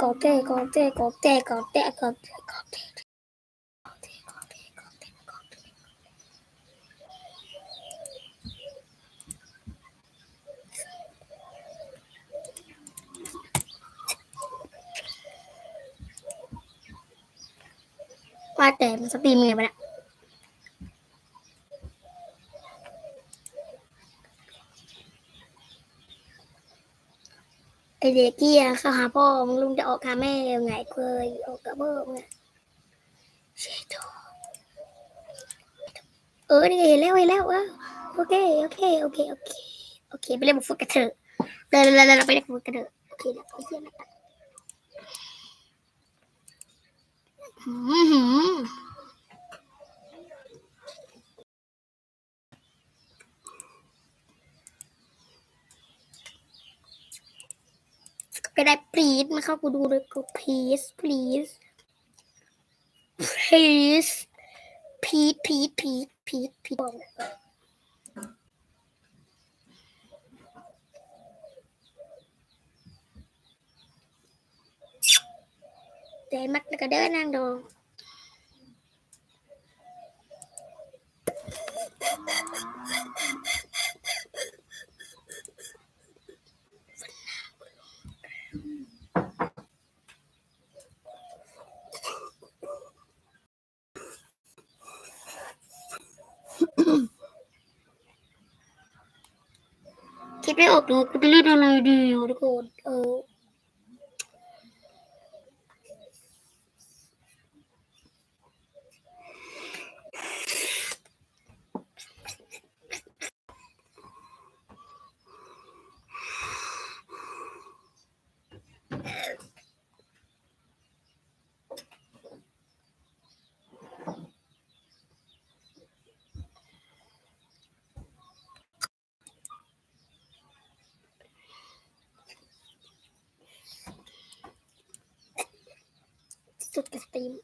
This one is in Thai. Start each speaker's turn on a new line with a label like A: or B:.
A: có thể có thể có thể có thể có thể có thể qua để mình sẽ tìm người bạn ạ. ไงวะเนี่ยไอเด็กเกี้ยเข้าหาพ่อมึงลุงจะออกหาแม่ยังไงเคยออกกับเบิ้มไงเชโตเออนี่เห็นแล้วเห็นแล้วเออโอเคโอเคโอเคโอเคโอเคไปเล่นบุฟเฟุตกันเถอะเดินเดินเดินไปเล่นบุฟเฟุตกันเถอะโอเคแล้วไอ้เหี้ยนะหืมหืม ก็ได้ please มาเข้ากูดูเลยกู please please please please please please please please เดินมักแล้วก็เดินนั่งดอง คิดไม่ออกเลยกูจะเล่นอะไรดีทุกคนเออ сутки стоїмо.